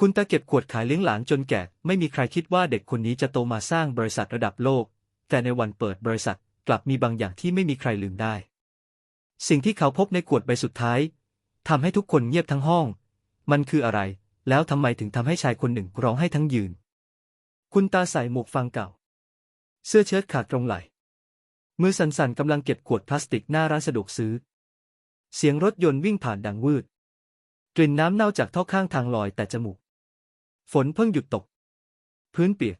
คุณตาเก็บขวดขายเลี้ยงหลานจนแก่ ไม่มีใครคิดว่าเด็กคนนี้จะโตมาสร้างบริษัทระดับโลก แต่ในวันเปิดบริษัทกลับมีบางอย่างที่ไม่มีใครลืมได้ สิ่งที่เขาพบในขวดใบสุดท้ายทำให้ทุกคนเงียบทั้งห้อง มันคืออะไร แล้วทำไมถึงทำให้ชายคนหนึ่งร้องให้ทั้งยืน คุณตาใส่หมวกฟางเก่า เสื้อเชิ้ตขาดตรงไหล มือสั่นๆกำลังเก็บขวดพลาสติกหน้าร้านสะดวกซื้อ เสียงรถยนต์วิ่งผ่านดังวืด กลิ่นน้ำเน่าจากท่อข้างทางลอยแต่จมูก ฝนเพิ่งหยุดตก พื้นเปียก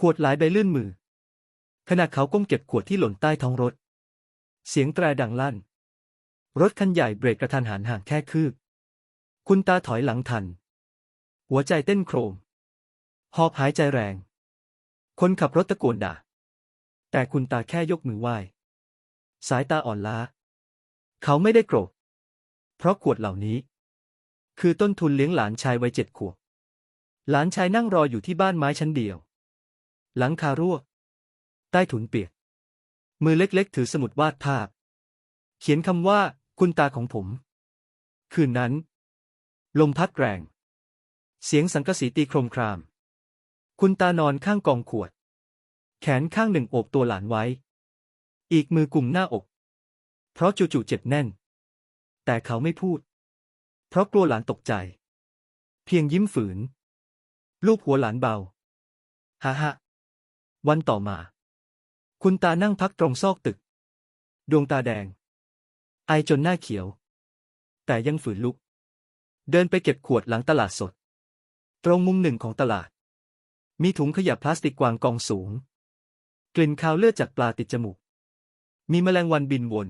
ขวดหลายใบลื่นมือ ขณะเขาก้มเก็บขวดที่หล่นใต้ท้องรถ เสียงแตรดังลั่น รถคันใหญ่เบรกกระทันหันห่างแค่คืบ คุณตาถอยหลังทัน หัวใจเต้นโครม หอบหายใจแรง คนขับรถตะโกนด่า แต่คุณตาแค่ยกมือไหว้ สายตาอ่อนล้า เขาไม่ได้โกรธ เพราะขวดเหล่านี้ คือต้นทุนเลี้ยงหลานชายวัยเจ็ดขวบ หลานชายนั่งรออยู่ที่บ้านไม้ชั้นเดียว หลังคารั่ว ใต้ถุนเปียก มือเล็กๆ ถือสมุดวาดภาพ เขียนคำว่า คุณตาของผม คืนนั้น ลมพัดแรง เสียงสังกะสีตีโครมคราม คุณตานอนข้างกองขวด แขนข้างหนึ่งโอบตัวหลานไว้ อีกมือกุมหน้าอก เพราะจู่ๆเจ็บแน่น แต่เขาไม่พูด เพราะกลัวหลานตกใจ เพียงยิ้มฝืน ลูบหัวหลานเบาฮ่าฮ่าวันต่อมา คุณตานั่งพักตรงซอกตึก ดวงตาแดง ไอจนหน้าเขียว แต่ยังฝืนลุก เดินไปเก็บขวดหลังตลาดสด ตรงมุมหนึ่งของตลาด มีถุงขยะพลาสติกวางกองสูง กลิ่นคาวเลือดจากปลาติดจมูก มีแมลงวันบินวน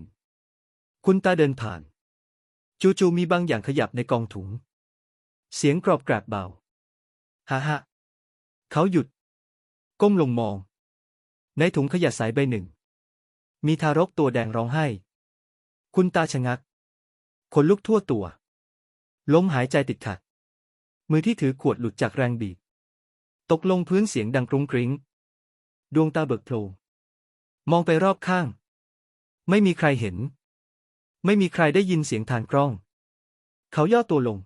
คุณตาเดินผ่าน จู่ๆมีบางอย่างขยับในกองถุง เสียงกรอบแกรบเบา ฮ่าฮ่าเขาหยุด ก้มลงมอง ในถุงขยะสายใบหนึ่ง มีทารกตัวแดงร้องไห้ คุณตาชะงักขนลุกทั่วตัวล้มหายใจติดขัด มือที่ถือขวดหลุดจากแรงบีบ ตกลงพื้นเสียงดังกรุงกริ้ง ดวงตาเบิกโพลงมองไปรอบข้าง ไม่มีใครเห็น ไม่มีใครได้ยินเสียงทานกล้อง เขาย่อตัวลง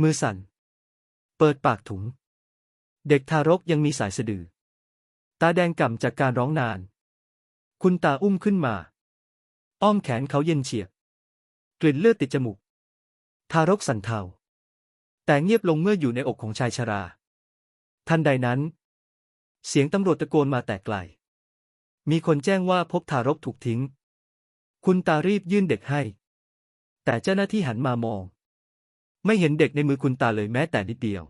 มือสั่น เปิดปากถุง เด็กทารกยังมีสายสะดือ ตาแดงก่ำจากการร้องนาน คุณตาอุ้มขึ้นมา อ้อมแขนเขาเย็นเฉียบ กลิ่นเลือดติดจมูก ทารกสั่นเทา แต่เงียบลงเมื่ออยู่ในอกของชายชรา ทันใดนั้น เสียงตำรวจตะโกนมาแต่ไกล มีคนแจ้งว่าพบทารกถูกทิ้ง คุณตารีบยื่นเด็กให้ แต่เจ้าหน้าที่หันมามอง ไม่เห็นเด็กในมือคุณตาเลยแม้แต่นิดเดียว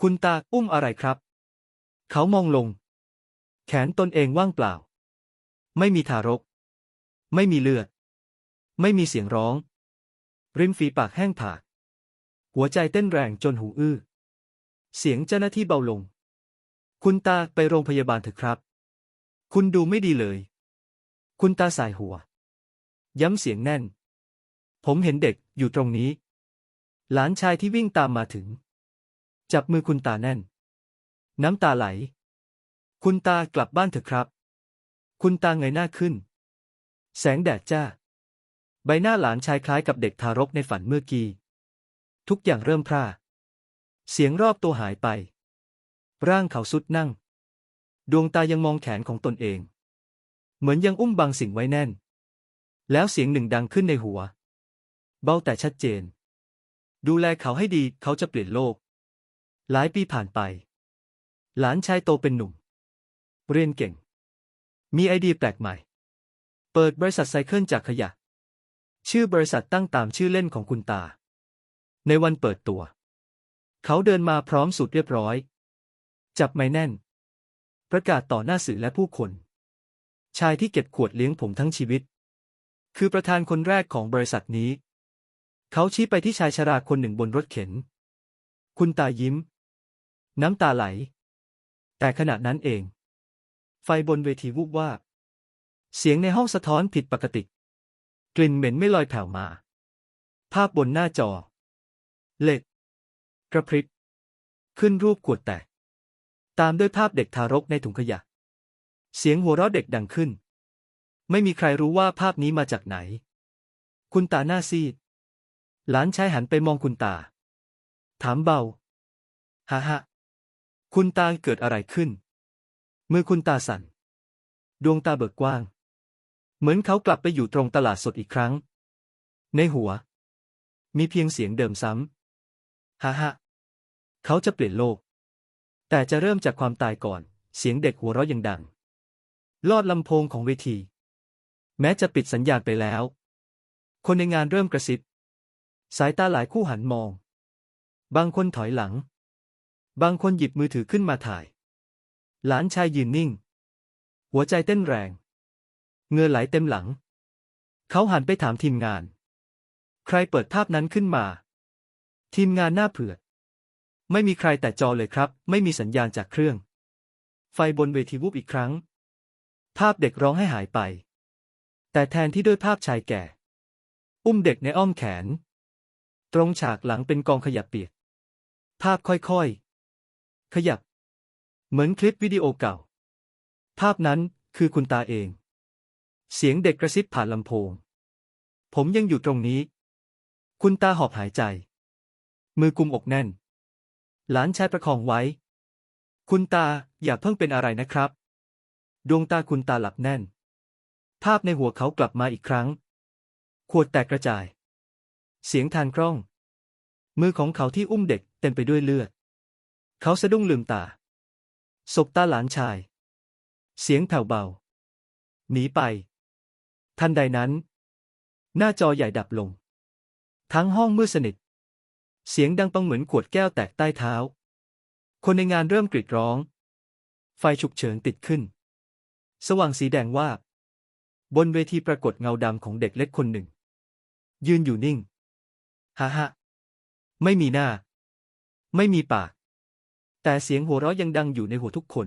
คุณตาอุ้มอะไรครับ เขามองลง แขนตนเองว่างเปล่า ไม่มีทารก ไม่มีเลือด ไม่มีเสียงร้อง ริมฝีปากแห้งผาก หัวใจเต้นแรงจนหูอื้อ เสียงเจ้าหน้าที่เบาลง คุณตาไปโรงพยาบาลเถอะครับ คุณดูไม่ดีเลย คุณตาสายหัว ย้ำเสียงแน่น ผมเห็นเด็กอยู่ตรงนี้ หลานชายที่วิ่งตามมาถึง จับมือคุณตาแน่น น้ำตาไหล คุณตากลับบ้านเถอะครับ คุณตาเงยหน้าขึ้น แสงแดดจ้า ใบหน้าหลานชายคล้ายกับเด็กทารกในฝันเมื่อกี้ ทุกอย่างเริ่มพร่า เสียงรอบตัวหายไป ร่างเขาสุดนั่ง ดวงตายังมองแขนของตนเอง เหมือนยังอุ้มบางสิ่งไว้แน่น แล้วเสียงหนึ่งดังขึ้นในหัว เบาแต่ชัดเจน ดูแลเขาให้ดีเขาจะเปลี่ยนโลก หลายปีผ่านไป หลานชายโตเป็นหนุ่ม เรียนเก่ง มีไอเดียแปลกใหม่ เปิดบริษัทไซเคิลจากขยะ ชื่อบริษัทตั้งตามชื่อเล่นของคุณตา ในวันเปิดตัว เขาเดินมาพร้อมสูตรเรียบร้อย จับไม้แน่น ประกาศต่อหน้าสื่อและผู้คน ชายที่เก็บขวดเลี้ยงผมทั้งชีวิต คือประธานคนแรกของบริษัทนี้ เขาชี้ไปที่ชายชราคนหนึ่งบนรถเข็น คุณตายิ้ม น้ำตาไหล แต่ขณะนั้นเอง ไฟบนเวทีวูบวาบเสียงในห้องสะท้อนผิดปกติ กลิ่นเหม็นไม่ลอยแผ่วมา ภาพบนหน้าจอ เล็กกระพริบ ขึ้นรูปขวดแตก ตามด้วยภาพเด็กทารกในถุงขยะ เสียงหัวเราะเด็กดังขึ้น ไม่มีใครรู้ว่าภาพนี้มาจากไหน คุณตาหน้าซีด หลานชายหันไปมองคุณตา ถามเบาฮ่าฮะคุณตาเกิดอะไรขึ้น มือคุณตาสั่น ดวงตาเบิกกว้าง เหมือนเขากลับไปอยู่ตรงตลาดสดอีกครั้ง ในหัว มีเพียงเสียงเดิมซ้ำฮ่าฮะเขาจะเปลี่ยนโลก แต่จะเริ่มจากความตายก่อน เสียงเด็กหัวเราะยังดัง ลอดลำโพงของเวที แม้จะปิดสัญญาณไปแล้ว คนในงานเริ่มกระซิบ สายตาหลายคู่หันมอง บางคนถอยหลัง บางคนหยิบมือถือขึ้นมาถ่าย หลานชายยืนนิ่ง หัวใจเต้นแรง เงือไหลเต็มหลัง เขาหันไปถามทีมงาน ใครเปิดภาพนั้นขึ้นมา ทีมงานหน้าเผือด ไม่มีใครแต่จอเลยครับ ไม่มีสัญญาณจากเครื่อง ไฟบนเวทีวูบอีกครั้ง ภาพเด็กร้องให้หายไป แต่แทนที่ด้วยภาพชายแก่ อุ้มเด็กในอ้อมแขน ตรงฉากหลังเป็นกองขยับเปียก ภาพค่อยๆ ขยับ เหมือนคลิปวิดีโอเก่า ภาพนั้นคือคุณตาเอง เสียงเด็กกระซิบผ่านลำโพง ผมยังอยู่ตรงนี้ คุณตาหอบหายใจ มือกุมอกแน่น หลานชายประคองไว้ คุณตาอย่าเพิ่งเป็นอะไรนะครับ ดวงตาคุณตาหลับแน่น ภาพในหัวเขากลับมาอีกครั้ง ขวดแตกกระจาย เสียงทานกล้อง มือของเขาที่อุ้มเด็กเต็มไปด้วยเลือด เขาสะดุ้งลืมตาสบตาหลานชาย เสียงแผ่วเบา หนีไป ทันใดนั้น หน้าจอใหญ่ดับลง ทั้งห้องมืดสนิท เสียงดังปังเหมือนขวดแก้วแตกใต้เท้า คนในงานเริ่มกรีดร้อง ไฟฉุกเฉินติดขึ้น สว่างสีแดงวาบบนเวทีปรากฏเงาดำของเด็กเล็กคนหนึ่ง ยืนอยู่นิ่ง ฮ่าฮ่าไม่มีหน้า ไม่มีปาก แต่เสียงหัวเราะยังดังอยู่ในหัวทุกคน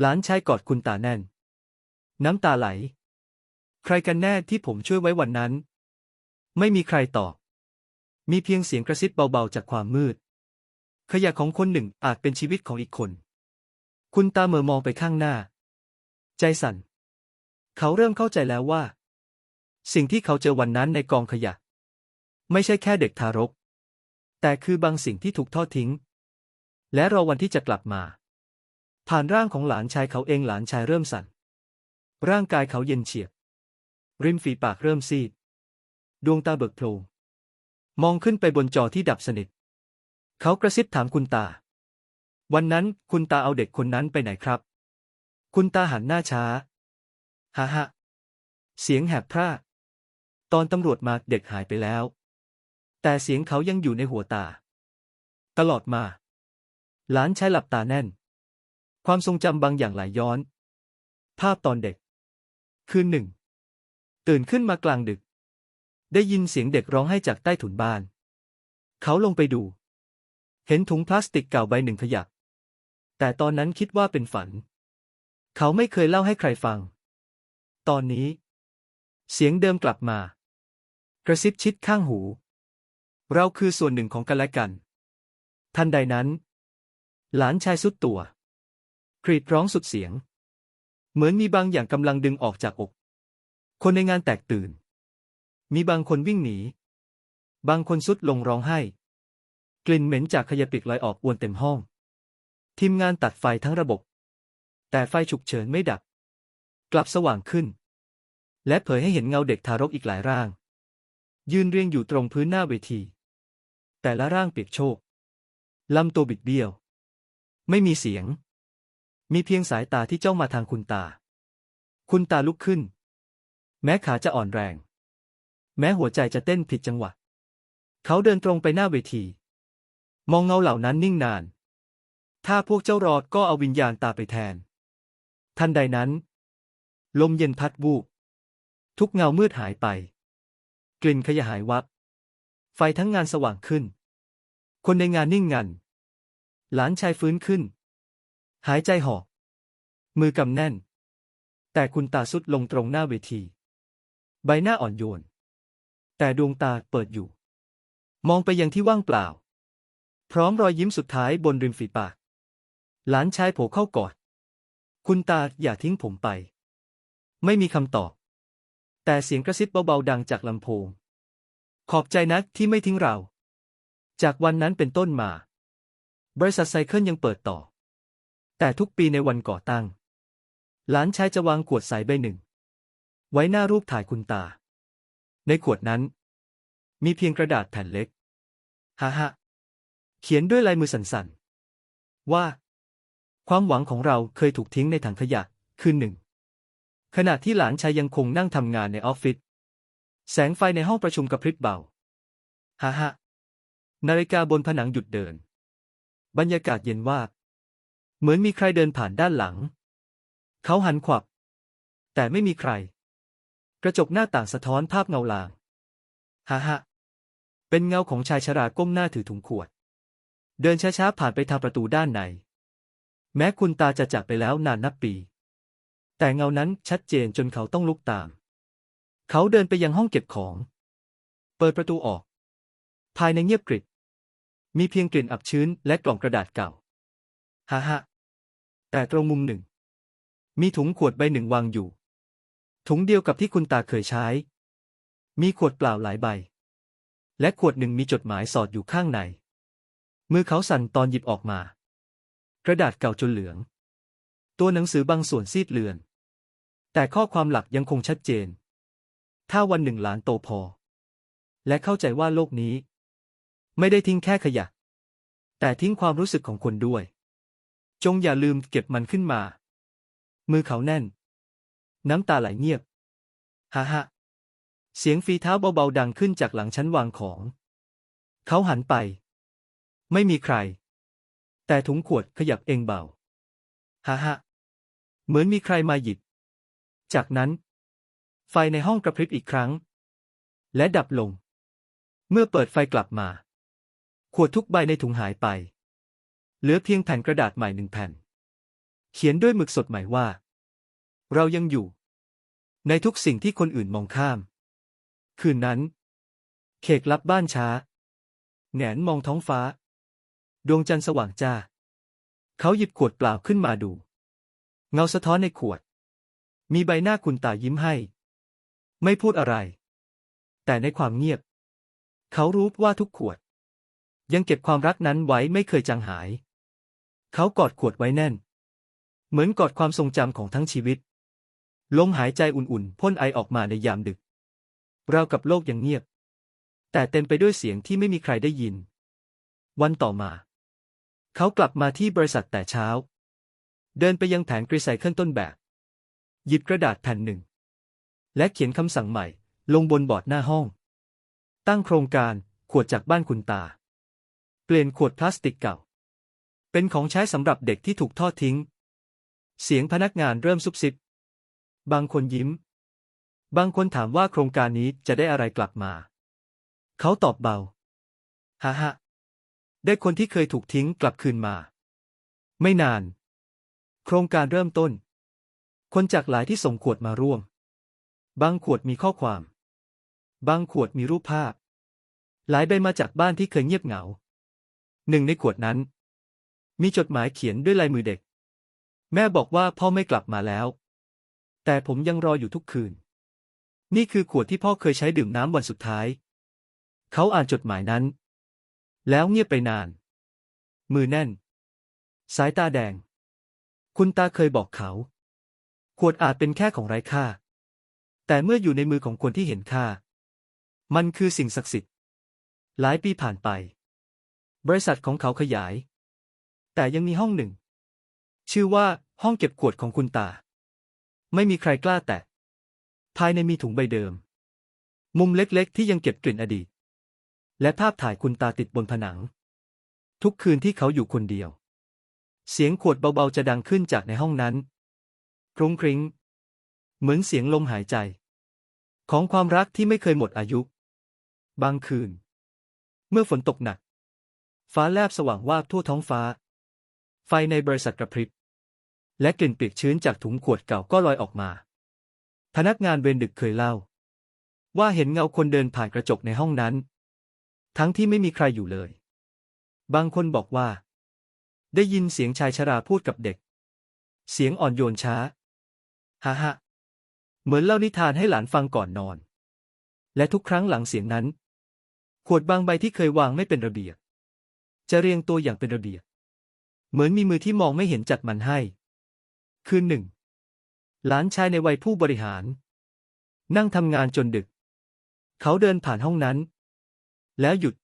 หลานชายกอดคุณตาแน่น น้ำตาไหล ใครกันแน่ที่ผมช่วยไว้วันนั้น ไม่มีใครตอบ มีเพียงเสียงกระซิบเบาๆจากความมืด ขยะของคนหนึ่งอาจเป็นชีวิตของอีกคน คุณตาเมื่อมองไปข้างหน้า ใจสั่น เขาเริ่มเข้าใจแล้วว่า สิ่งที่เขาเจอวันนั้นในกองขยะ ไม่ใช่แค่เด็กทารก แต่คือบางสิ่งที่ถูกทอดทิ้ง และรอวันที่จะกลับมา ผ่านร่างของหลานชายเขาเองหลานชายเริ่มสั่น ร่างกายเขาเย็นเฉียบ ริมฝีปากเริ่มซีด ดวงตาเบิกโพลงมองขึ้นไปบนจอที่ดับสนิท เขากระซิบถามคุณตา วันนั้นคุณตาเอาเด็กคนนั้นไปไหนครับ คุณตาหันหน้าช้าฮ่าฮ่าเสียงแหบพร่าตอนตำรวจมาเด็กหายไปแล้ว แต่เสียงเขายังอยู่ในหัวตา ตลอดมา หลานชายหลับตาแน่น ความทรงจำบางอย่างหลายย้อน ภาพตอนเด็ก คืนหนึ่ง ตื่นขึ้นมากลางดึก ได้ยินเสียงเด็กร้องไห้จากใต้ถุนบ้าน เขาลงไปดู เห็นถุงพลาสติกเก่าใบหนึ่งขยับแต่ตอนนั้นคิดว่าเป็นฝัน เขาไม่เคยเล่าให้ใครฟัง ตอนนี้ เสียงเดิมกลับมา กระซิบชิดข้างหู เราคือส่วนหนึ่งของกันและกัน ทันใดนั้น หลานชายสุดตัว กรีดร้องสุดเสียง เหมือนมีบางอย่างกำลังดึงออกจากอก คนในงานแตกตื่น มีบางคนวิ่งหนี บางคนสุดลงร้องไห้ กลิ่นเหม็นจากขยะปิกลอยออกอวนเต็มห้อง ทีมงานตัดไฟทั้งระบบ แต่ไฟฉุกเฉินไม่ดับ กลับสว่างขึ้น และเผยให้เห็นเงาเด็กทารกอีกหลายร่าง ยืนเรียงอยู่ตรงพื้นหน้าเวที แต่ละร่างเปียกโชกลำตัวบิดเบี้ยว ไม่มีเสียง มีเพียงสายตาที่จ้องมาทางคุณตา คุณตาลุกขึ้น แม้ขาจะอ่อนแรง แม้หัวใจจะเต้นผิดจังหวะ เขาเดินตรงไปหน้าเวที มองเงาเหล่านั้นนิ่งนาน ถ้าพวกเจ้ารอดก็เอาวิญญาณตาไปแทน ทันใดนั้น ลมเย็นพัดวูบทุกเงามืดหายไป กลิ่นขยะหายวับ ไฟทั้งงานสว่างขึ้น คนในงานนิ่งงัน หลานชายฟื้นขึ้น หายใจหอบมือกำแน่น แต่คุณตาสุดลงตรงหน้าเวที ใบหน้าอ่อนโยน แต่ดวงตาเปิดอยู่ มองไปยังที่ว่างเปล่า พร้อมรอยยิ้มสุดท้ายบนริมฝีปาก หลานชายโผล่เข้ากอด คุณตาอย่าทิ้งผมไป ไม่มีคำตอบ แต่เสียงกระซิบเบาๆดังจากลำโพง ขอบใจนะที่ไม่ทิ้งเรา จากวันนั้นเป็นต้นมา บริษัทไซเคิลยังเปิดต่อ แต่ทุกปีในวันก่อตั้ง หลานชายจะวางขวดใสใบหนึ่ง ไว้หน้ารูปถ่ายคุณตา ในขวดนั้น มีเพียงกระดาษแผ่นเล็กฮ่าฮ่าเขียนด้วยลายมือสั่นๆ ว่า ความหวังของเราเคยถูกทิ้งในถังขยะ คืนหนึ่ง ขณะที่หลานชายยังคงนั่งทำงานในออฟฟิศ แสงไฟในห้องประชุมกระพริบเบาฮ่าฮ่านาฬิกาบนผนังหยุดเดิน บรรยากาศเย็นวาบเหมือนมีใครเดินผ่านด้านหลัง เขาหันขวับ แต่ไม่มีใคร กระจกหน้าต่างสะท้อนภาพเงาลางฮ่าฮ่าเป็นเงาของชายชราก้มหน้าถือถุงขวด เดินช้าๆผ่านไปทางประตูด้านใน แม้คุณตาจะจากไปแล้วนานนับปี แต่เงานั้นชัดเจนจนเขาต้องลุกตาม เขาเดินไปยังห้องเก็บของ เปิดประตูออก ภายในเงียบกริบ มีเพียงกลิ่นอับชื้นและกล่องกระดาษเก่า ฮ่าฮ่าแต่ตรงมุมหนึ่ง มีถุงขวดใบหนึ่งวางอยู่ ถุงเดียวกับที่คุณตาเคยใช้ มีขวดเปล่าหลายใบ และขวดหนึ่งมีจดหมายสอดอยู่ข้างใน มือเขาสั่นตอนหยิบออกมา กระดาษเก่าจนเหลือง ตัวหนังสือบางส่วนซีดเลือน แต่ข้อความหลักยังคงชัดเจน ถ้าวันหนึ่งหลานโตพอ และเข้าใจว่าโลกนี้ ไม่ได้ทิ้งแค่ขยะ แต่ทิ้งความรู้สึกของคนด้วย จงอย่าลืมเก็บมันขึ้นมา มือเขาแน่น น้ำตาไหลเงียบฮ่าฮ่าเสียงฝีเท้าเบาๆดังขึ้นจากหลังชั้นวางของ เขาหันไป ไม่มีใคร แต่ถุงขวดขยับเองเบาฮ่าฮ่าเหมือนมีใครมาหยิบ จากนั้น ไฟในห้องกระพริบอีกครั้ง และดับลง เมื่อเปิดไฟกลับมา ขวดทุกใบในถุงหายไป เหลือเพียงแผ่นกระดาษใหม่หนึ่งแผ่น เขียนด้วยหมึกสดใหม่ว่า เรายังอยู่ ในทุกสิ่งที่คนอื่นมองข้าม คืนนั้นเคกลับบ้านช้าแหงนมองท้องฟ้า ดวงจันทร์สว่างจ้า เขาหยิบขวดเปล่าขึ้นมาดู เงาสะท้อนในขวด มีใบหน้าคุณตายิ้มให้ ไม่พูดอะไร แต่ในความเงียบ เขารู้ว่าทุกขวด ยังเก็บความรักนั้นไว้ไม่เคยจางหาย เขากอดขวดไว้แน่น เหมือนกอดความทรงจำของทั้งชีวิต ลมหายใจอุ่นๆพ่นไอออกมาในยามดึก เรากับโลกยังเงียบ แต่เต็มไปด้วยเสียงที่ไม่มีใครได้ยิน วันต่อมา เขากลับมาที่บริษัทแต่เช้า เดินไปยังแผงกรีไซเคิลต้นแบบ หยิบกระดาษแผ่นหนึ่ง และเขียนคำสั่งใหม่ ลงบนบอร์ดหน้าห้อง ตั้งโครงการขวดจากบ้านคุณตา เปลี่ยนขวดพลาสติกเก่า เป็นของใช้สำหรับเด็กที่ถูกทอดทิ้ง เสียงพนักงานเริ่มซุบซิบบางคนยิ้ม บางคนถามว่าโครงการนี้จะได้อะไรกลับมา เขาตอบเบาฮ่าฮ่าได้คนที่เคยถูกทิ้งกลับคืนมา ไม่นาน โครงการเริ่มต้น คนจากหลายที่ส่งขวดมาร่วม บางขวดมีข้อความ บางขวดมีรูปภาพ หลายใบมาจากบ้านที่เคยเงียบเหงา หนึ่งในขวดนั้น มีจดหมายเขียนด้วยลายมือเด็ก แม่บอกว่าพ่อไม่กลับมาแล้ว แต่ผมยังรออยู่ทุกคืน นี่คือขวดที่พ่อเคยใช้ดื่มน้ำวันสุดท้าย เขาอ่านจดหมายนั้น แล้วเงียบไปนาน มือแน่น สายตาแดง คุณตาเคยบอกเขา ขวดอาจเป็นแค่ของไร้ค่า แต่เมื่ออยู่ในมือของคนที่เห็นค่า มันคือสิ่งศักดิ์สิทธิ์ หลายปีผ่านไป บริษัทของเขาขยาย แต่ยังมีห้องหนึ่ง ชื่อว่าห้องเก็บขวดของคุณตา ไม่มีใครกล้าแตะ ภายในมีถุงใบเดิม มุมเล็กๆ ที่ยังเก็บกลิ่นอดีต และภาพถ่ายคุณตาติดบนผนัง ทุกคืนที่เขาอยู่คนเดียว เสียงขวดเบาๆจะดังขึ้นจากในห้องนั้นกรุงกริ้ง เหมือนเสียงลมหายใจ ของความรักที่ไม่เคยหมดอายุ บางคืน เมื่อฝนตกหนัก ฟ้าแลบสว่างวาบทั่วท้องฟ้า ไฟในบริษัทกระพริบ และกลิ่นเปียกชื้นจากถุงขวดเก่าก็ลอยออกมา พนักงานเวรดึกเคยเล่า ว่าเห็นเงาคนเดินผ่านกระจกในห้องนั้น ทั้งที่ไม่มีใครอยู่เลย บางคนบอกว่า ได้ยินเสียงชายชราพูดกับเด็ก เสียงอ่อนโยนช้า ฮ่าฮ่า เหมือนเล่านิทานให้หลานฟังก่อนนอน และทุกครั้งหลังเสียงนั้น ขวดบางใบที่เคยวางไม่เป็นระเบียบ จะเรียงตัวอย่างเป็นระเบียบ เหมือนมีมือที่มองไม่เห็นจัดมันให้ คืนหนึ่ง หลานชายในวัยผู้บริหาร นั่งทำงานจนดึก เขาเดินผ่านห้องนั้น แล้วหยุด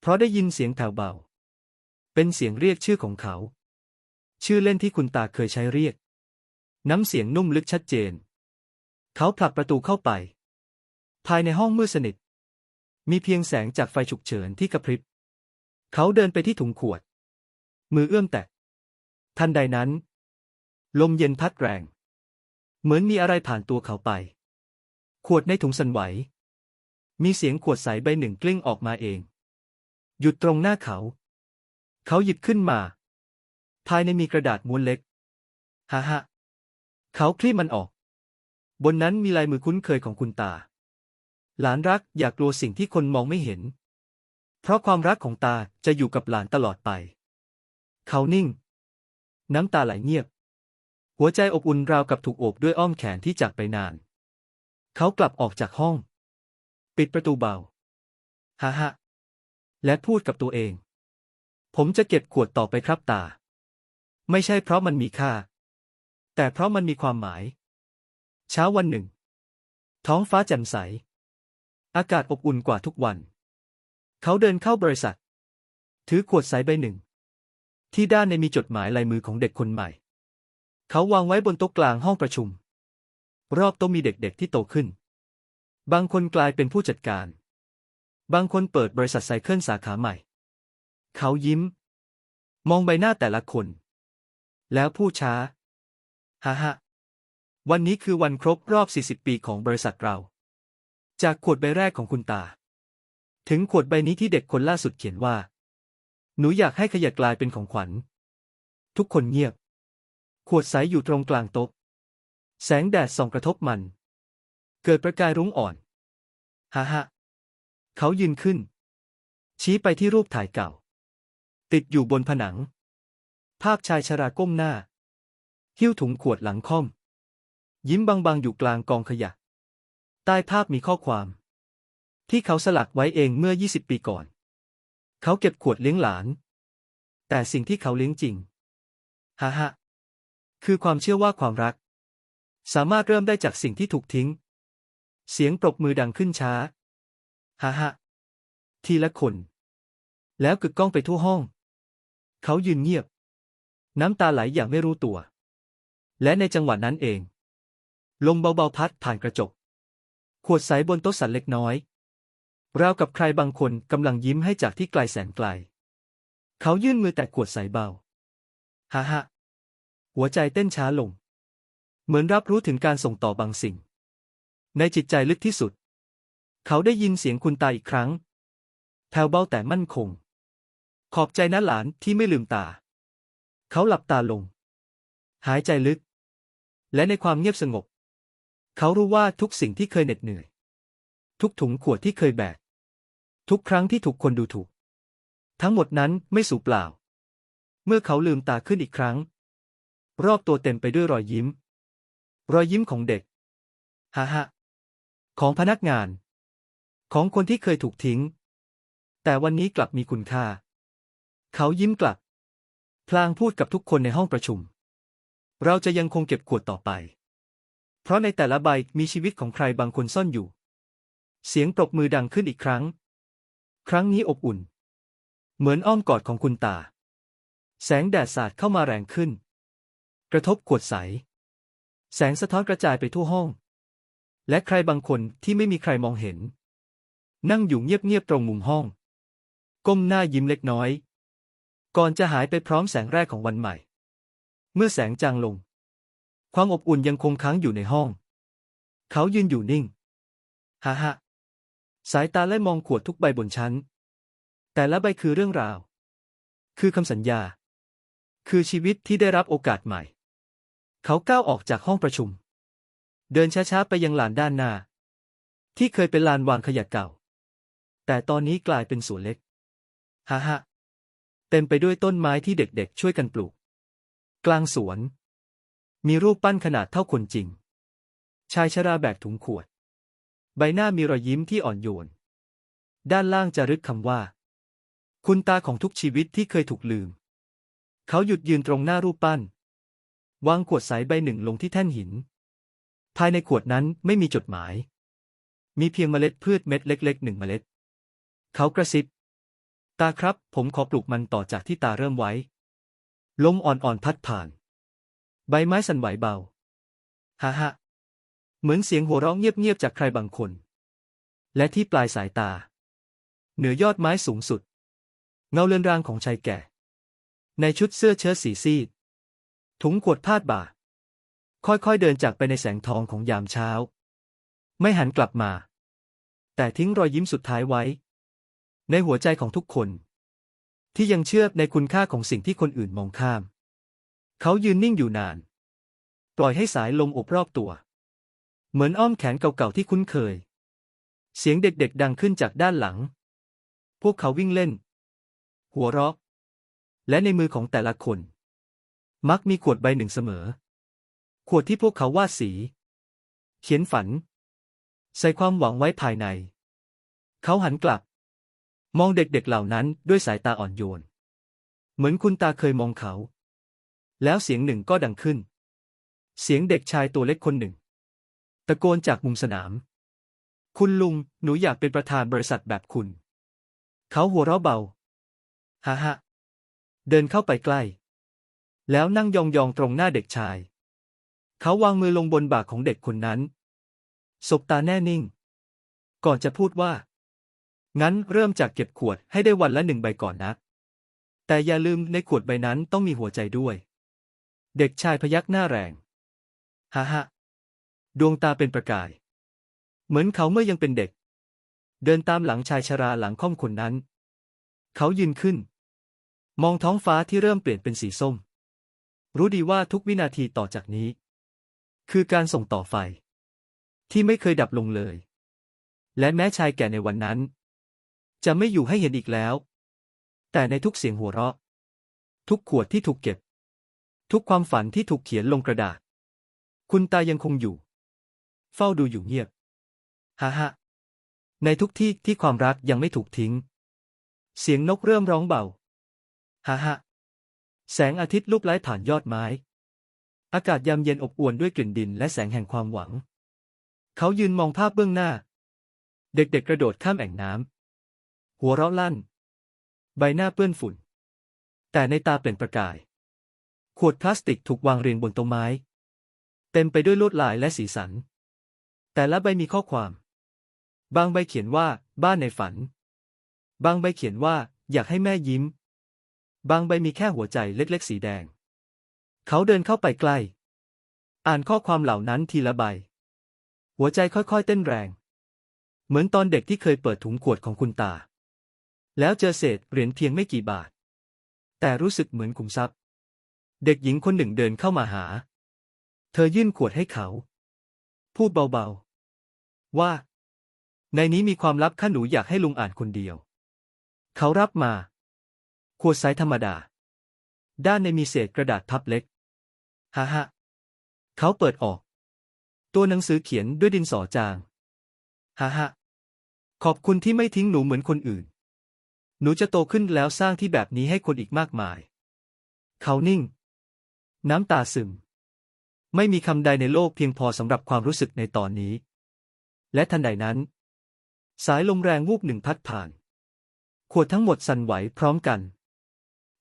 เพราะได้ยินเสียงแผ่วเบา เป็นเสียงเรียกชื่อของเขา ชื่อเล่นที่คุณตาเคยใช้เรียก น้ำเสียงนุ่มลึกชัดเจน เขาผลักประตูเข้าไป ภายในห้องมืดสนิท มีเพียงแสงจากไฟฉุกเฉินที่กระพริบ เขาเดินไปที่ถุงขวด มือเอื้อมแตะ ทันใดนั้น ลมเย็นพัดแรง เหมือนมีอะไรผ่านตัวเขาไป ขวดในถุงสั่นไหว มีเสียงขวดใสใบหนึ่งกลิ้งออกมาเอง หยุดตรงหน้าเขา เขาหยิบขึ้นมา ภายในมีกระดาษม้วนเล็ก ฮ่าฮ่าเขาคลี่มันออก บนนั้นมีลายมือคุ้นเคยของคุณตา หลานรักอย่ากลัวสิ่งที่คนมองไม่เห็น เพราะความรักของตาจะอยู่กับหลานตลอดไป เขานิ่ง น้ำตาไหลเงียบ หัวใจอบอุ่นราวกับถูกโอบด้วยอ้อมแขนที่จากไปนาน เขากลับออกจากห้อง ปิดประตูเบาฮ่าฮ่าและพูดกับตัวเอง ผมจะเก็บขวดต่อไปครับตา ไม่ใช่เพราะมันมีค่า แต่เพราะมันมีความหมาย เช้าวันหนึ่ง ท้องฟ้าแจ่มใส อากาศอบอุ่นกว่าทุกวัน เขาเดินเข้าบริษัท ถือขวดใสใบหนึ่ง ที่ด้านในมีจดหมายลายมือของเด็กคนใหม่ เขาวางไว้บนโต๊ะกลางห้องประชุม รอบโต๊ะมีเด็กๆที่โตขึ้น บางคนกลายเป็นผู้จัดการ บางคนเปิดบริษัทไซเคิลสาขาใหม่ เขายิ้ม มองใบหน้าแต่ละคน แล้วพูดช้าฮ่าฮ่า วันนี้คือวันครบรอบ 40 ปีของบริษัทเรา จากขวดใบแรกของคุณตา ถึงขวดใบนี้ที่เด็กคนล่าสุดเขียนว่า หนูอยากให้ขยะกลายเป็นของขวัญ ทุกคนเงียบ ขวดใสอยู่ตรงกลางโต๊ะ แสงแดดส่องกระทบมัน เกิดประกายรุ้งอ่อนฮ่าฮ่าเขายืนขึ้น ชี้ไปที่รูปถ่ายเก่า ติดอยู่บนผนัง ภาพชายชราก้มหน้า หิ้วถุงขวดหลังค่อม ยิ้มบางๆอยู่กลางกองขยะ ใต้ภาพมีข้อความ ที่เขาสลักไว้เองเมื่อ 20 ปีก่อน เขาเก็บขวดเลี้ยงหลาน แต่สิ่งที่เขาเลี้ยงจริงฮ่าฮ่าคือความเชื่อว่าความรัก สามารถเริ่มได้จากสิ่งที่ถูกทิ้ง เสียงปรบมือดังขึ้นช้าฮ่าฮ่าทีละคน แล้วกึกก้องไปทั่วห้อง เขายืนเงียบ น้ำตาไหลอย่างไม่รู้ตัว และในจังหวะนั้นเอง ลมเบาๆพัดผ่านกระจก ขวดใสบนโต๊ะสันเล็กน้อยราวกับใครบางคนกำลังยิ้มให้จากที่ไกลแสนไกล เขายื่นมือแตะขวดใสเบาฮ่าฮ่าหัวใจเต้นช้าลง เหมือนรับรู้ถึงการส่งต่อบางสิ่ง ในจิตใจลึกที่สุด เขาได้ยินเสียงคุณตาอีกครั้งแผ่วเบาแต่มั่นคง ขอบใจนะหลานที่ไม่ลืมตา เขาหลับตาลง หายใจลึก และในความเงียบสงบ เขารู้ว่าทุกสิ่งที่เคยเหน็ดเหนื่อย ทุกถุงขวดที่เคยแบก ทุกครั้งที่ถูกคนดูถูก ทั้งหมดนั้นไม่สูญเปล่า เมื่อเขาลืมตาขึ้นอีกครั้ง รอบตัวเต็มไปด้วยรอยยิ้ม รอยยิ้มของเด็กฮ่าฮ่าของพนักงาน ของคนที่เคยถูกทิ้ง แต่วันนี้กลับมีคุณค่า เขายิ้มกลับ พลางพูดกับทุกคนในห้องประชุม เราจะยังคงเก็บขวดต่อไป เพราะในแต่ละใบมีชีวิตของใครบางคนซ่อนอยู่ เสียงปรบมือดังขึ้นอีกครั้ง ครั้งนี้อบอุ่น เหมือนอ้อมกอดของคุณตา แสงแดดสาดเข้ามาแรงขึ้น กระทบขวดใส แสงสะท้อนกระจายไปทั่วห้อง และใครบางคนที่ไม่มีใครมองเห็น นั่งอยู่เงียบๆตรงมุมห้อง ก้มหน้ายิ้มเล็กน้อย ก่อนจะหายไปพร้อมแสงแรกของวันใหม่ เมื่อแสงจางลง ความอบอุ่นยังคงค้างอยู่ในห้อง เขายืนอยู่นิ่ง ฮ่าฮ่าสายตาไล่มองขวดทุกใบบนชั้น แต่ละใบคือเรื่องราว คือคำสัญญา คือชีวิตที่ได้รับโอกาสใหม่ เขาก้าวออกจากห้องประชุม เดินช้าๆไปยังลานด้านหน้า ที่เคยเป็นลานวางขยะเก่า แต่ตอนนี้กลายเป็นสวนเล็ก ฮ่าฮ่าเต็มไปด้วยต้นไม้ที่เด็กๆ ช่วยกันปลูก กลางสวน มีรูปปั้นขนาดเท่าคนจริง ชายชราแบกถุงขวด ใบหน้ามีรอยยิ้มที่อ่อนโยน ด้านล่างจะรึกคำว่า คุณตาของทุกชีวิตที่เคยถูกลืม เขาหยุดยืนตรงหน้ารูปปั้น วางขวดใสใบหนึ่งลงที่แท่นหิน ภายในขวดนั้นไม่มีจดหมาย มีเพียงเมล็ดพืชเม็ดเล็กๆหนึ่งเมล็ด เขากระซิบ ตาครับ ผมขอปลูกมันต่อจากที่ตาเริ่มไว้ ลมอ่อนๆพัดผ่าน ใบไม้สั่นไหวเบาฮ่าฮ่าเหมือนเสียงหัวเราะเงียบๆจากใครบางคน และที่ปลายสายตา เหนือยอดไม้สูงสุด เงาเลือนรางของชายแก่ ในชุดเสื้อเชิ้ตสีซีด ถุงขวดพาดบ่า ค่อยๆเดินจากไปในแสงทองของยามเช้า ไม่หันกลับมา แต่ทิ้งรอยยิ้มสุดท้ายไว้ ในหัวใจของทุกคน ที่ยังเชื่อในคุณค่าของสิ่งที่คนอื่นมองข้าม เขายืนนิ่งอยู่นาน ปล่อยให้สายลมอบรอบตัว เหมือนอ้อมแขนเก่าๆที่คุ้นเคย เสียงเด็กๆดังขึ้นจากด้านหลัง พวกเขาวิ่งเล่น หัวเราะและในมือของแต่ละคน มักมีขวดใบหนึ่งเสมอ ขวดที่พวกเขาวาดสี เขียนฝัน ใส่ความหวังไว้ภายใน เขาหันกลับ มองเด็กๆเหล่านั้นด้วยสายตาอ่อนโยน เหมือนคุณตาเคยมองเขา แล้วเสียงหนึ่งก็ดังขึ้น เสียงเด็กชายตัวเล็กคนหนึ่ง ตะโกนจากมุมสนาม คุณลุง หนูอยากเป็นประธานบริษัทแบบคุณ เขาหัวเราะเบา ฮ่าฮ่าเดินเข้าไปใกล้ แล้วนั่งยองๆตรงหน้าเด็กชาย เขาวางมือลงบนบ่าของเด็กคนนั้น สบตาแน่นิ่ง ก่อนจะพูดว่า งั้นเริ่มจากเก็บขวดให้ได้วันละหนึ่งใบก่อนนะ แต่อย่าลืมในขวดใบนั้นต้องมีหัวใจด้วย เด็กชายพยักหน้าแรงฮ่าฮ่าดวงตาเป็นประกาย เหมือนเขาเมื่อยังเป็นเด็ก เดินตามหลังชายชราหลังค่อมคนนั้น เขายืนขึ้น มองท้องฟ้าที่เริ่มเปลี่ยนเป็นสีส้ม รู้ดีว่าทุกวินาทีต่อจากนี้ คือการส่งต่อไฟ ที่ไม่เคยดับลงเลย และแม้ชายแก่ในวันนั้น จะไม่อยู่ให้เห็นอีกแล้ว แต่ในทุกเสียงหัวเราะ ทุกขวดที่ถูกเก็บ ทุกความฝันที่ถูกเขียนลงกระดาษ คุณตายังคงอยู่ เฝ้าดูอยู่เงียบฮ่าฮ่าในทุกที่ที่ความรักยังไม่ถูกทิ้ง เสียงนกเริ่มร้องเบาฮ่าฮ่าแสงอาทิตย์ลุกไล้ผ่านยอดไม้ อากาศยามเย็นอบอวลด้วยกลิ่นดินและแสงแห่งความหวัง เขายืนมองภาพเบื้องหน้า เด็กๆกระโดดข้ามแอ่งน้ำ หัวเราะลั่น ใบหน้าเปื้อนฝุ่น แต่ในตาเปล่งประกาย ขวดพลาสติกถูกวางเรียงบนโต๊ะไม้ เต็มไปด้วยลวดลายและสีสัน แต่ละใบมีข้อความ บางใบเขียนว่า บ้านในฝัน บางใบเขียนว่า อยากให้แม่ยิ้ม บางใบมีแค่หัวใจเล็กๆ สีแดง เขาเดินเข้าไปใกล้ อ่านข้อความเหล่านั้นทีละใบ หัวใจค่อยๆ เต้นแรง เหมือนตอนเด็กที่เคยเปิดถุงขวดของคุณตา แล้วเจอเศษเหรียญเพียงไม่กี่บาท แต่รู้สึกเหมือนขุมทรัพย์ เด็กหญิงคนหนึ่งเดินเข้ามาหา เธอยื่นขวดให้เขา พูดเบาๆ ว่า ในนี้มีความลับข้าหนูอยากให้ลุงอ่านคนเดียว เขารับมา ขวดใสธรรมดา ด้านในมีเศษกระดาษพับเล็ก ฮ่าฮ่าเขาเปิดออก ตัวหนังสือเขียนด้วยดินสอจาง ฮ่าฮ่าขอบคุณที่ไม่ทิ้งหนูเหมือนคนอื่น หนูจะโตขึ้นแล้วสร้างที่แบบนี้ให้คนอีกมากมาย เขานิ่ง น้ำตาซึม ไม่มีคำใดในโลกเพียงพอสำหรับความรู้สึกในตอนนี้ และทันใดนั้น สายลมแรงวูบหนึ่งพัดผ่าน ขวดทั้งหมดสั่นไหวพร้อมกัน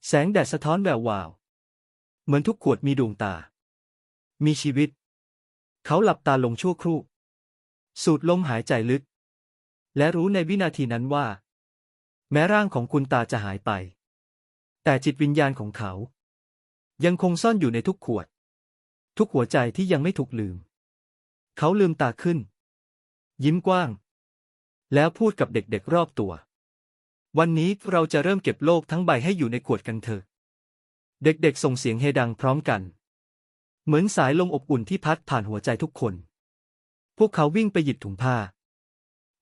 แสงแดดสะท้อนแวววาว เหมือนทุกขวดมีดวงตา มีชีวิต เขาหลับตาลงชั่วครู่ สูดลมหายใจลึก และรู้ในวินาทีนั้นว่า แม้ร่างของคุณตาจะหายไป แต่จิตวิญญาณของเขา ยังคงซ่อนอยู่ในทุกขวด ทุกหัวใจที่ยังไม่ถูกลืม เขาลืมตาขึ้น ยิ้มกว้าง แล้วพูดกับเด็กๆรอบตัว วันนี้เราจะเริ่มเก็บโลกทั้งใบให้อยู่ในขวดกันเถอะ เด็กๆส่งเสียงเฮดังพร้อมกัน เหมือนสายลมอบอุ่นที่พัดผ่านหัวใจทุกคน พวกเขาวิ่งไปหยิบถุงผ้า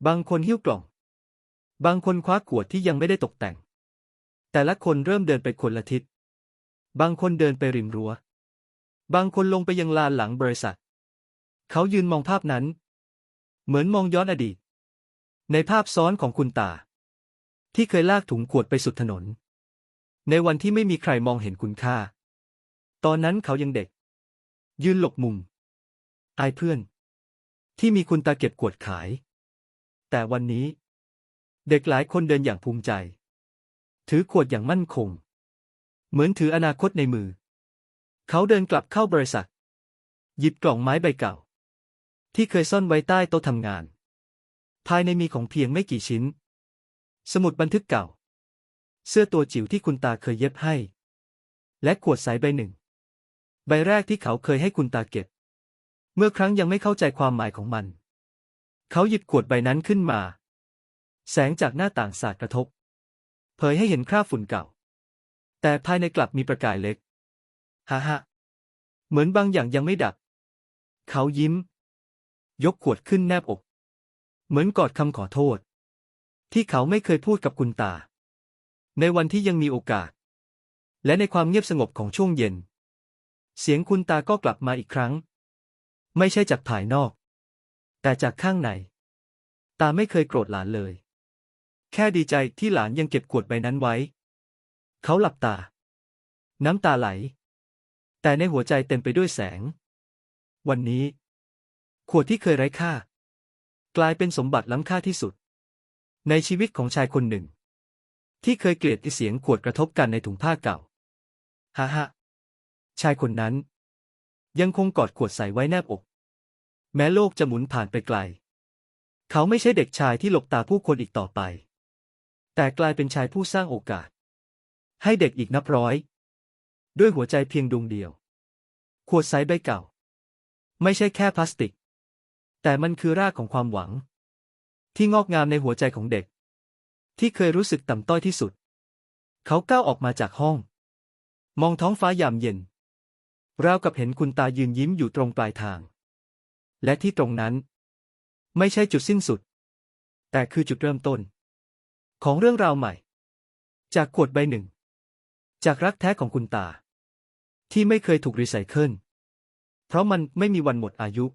บางคนหิ้วกล่อง บางคนคว้าขวดที่ยังไม่ได้ตกแต่ง แต่ละคนเริ่มเดินไปคนละทิศ บางคนเดินไปริมรั้ว บางคนลงไปยังลานหลังบริษัท เขายืนมองภาพนั้น เหมือนมองย้อนอดีต ในภาพซ้อนของคุณตา ที่เคยลากถุงขวดไปสุดถนน ในวันที่ไม่มีใครมองเห็นคุณค่า ตอนนั้นเขายังเด็ก ยืนหลบมุม อายเพื่อน ที่มีคุณตาเก็บขวดขาย แต่วันนี้ เด็กหลายคนเดินอย่างภูมิใจ ถือขวดอย่างมั่นคง เหมือนถืออนาคตในมือ เขาเดินกลับเข้าบริษัท หยิบกล่องไม้ใบเก่า ที่เคยซ่อนไว้ใต้โต๊ะทำงาน ภายในมีของเพียงไม่กี่ชิ้น สมุดบันทึกเก่า เสื้อตัวจิ๋วที่คุณตาเคยเย็บให้ และขวดใสใบหนึ่ง ใบแรกที่เขาเคยให้คุณตาเก็บ เมื่อครั้งยังไม่เข้าใจความหมายของมัน เขาหยิบขวดใบนั้นขึ้นมา แสงจากหน้าต่างสาดกระทบ เผยให้เห็นคราบฝุ่นเก่า แต่ภายในกลับมีประกายเล็กฮ่าฮ่าเหมือนบางอย่างยังไม่ดับ เขายิ้ม ยกขวดขึ้นแนบอก เหมือนกอดคำขอโทษ ที่เขาไม่เคยพูดกับคุณตา ในวันที่ยังมีโอกาส และในความเงียบสงบของช่วงเย็น เสียงคุณตาก็กลับมาอีกครั้ง ไม่ใช่จากภายนอก แต่จากข้างใน ตาไม่เคยโกรธหลานเลย แค่ดีใจที่หลานยังเก็บขวดใบนั้นไว้ เขาหลับตา น้ำตาไหล แต่ในหัวใจเต็มไปด้วยแสง วันนี้ ขวดที่เคยไร้ค่า กลายเป็นสมบัติล้ำค่าที่สุด ในชีวิตของชายคนหนึ่ง ที่เคยเกลียดเสียงขวดกระทบกันในถุงผ้าเก่าฮ่าฮ่าชายคนนั้น ยังคงกอดขวดใส่ไว้แนบอก แม้โลกจะหมุนผ่านไปไกล เขาไม่ใช่เด็กชายที่หลบตาผู้คนอีกต่อไป แต่กลายเป็นชายผู้สร้างโอกาส ให้เด็กอีกนับร้อย ด้วยหัวใจเพียงดวงเดียว ขวดใสใบเก่า ไม่ใช่แค่พลาสติก แต่มันคือรากของความหวัง ที่งอกงามในหัวใจของเด็ก ที่เคยรู้สึกต่ำต้อยที่สุด เขาก้าวออกมาจากห้อง มองท้องฟ้ายามเย็นราวกับเห็นคุณตายืนยิ้มอยู่ตรงปลายทาง และที่ตรงนั้น ไม่ใช่จุดสิ้นสุด แต่คือจุดเริ่มต้น ของเรื่องราวใหม่ จากขวดใบหนึ่ง จากรักแท้ของคุณตา ที่ไม่เคยถูกรีไซเคิลเพราะมันไม่มีวันหมดอายุ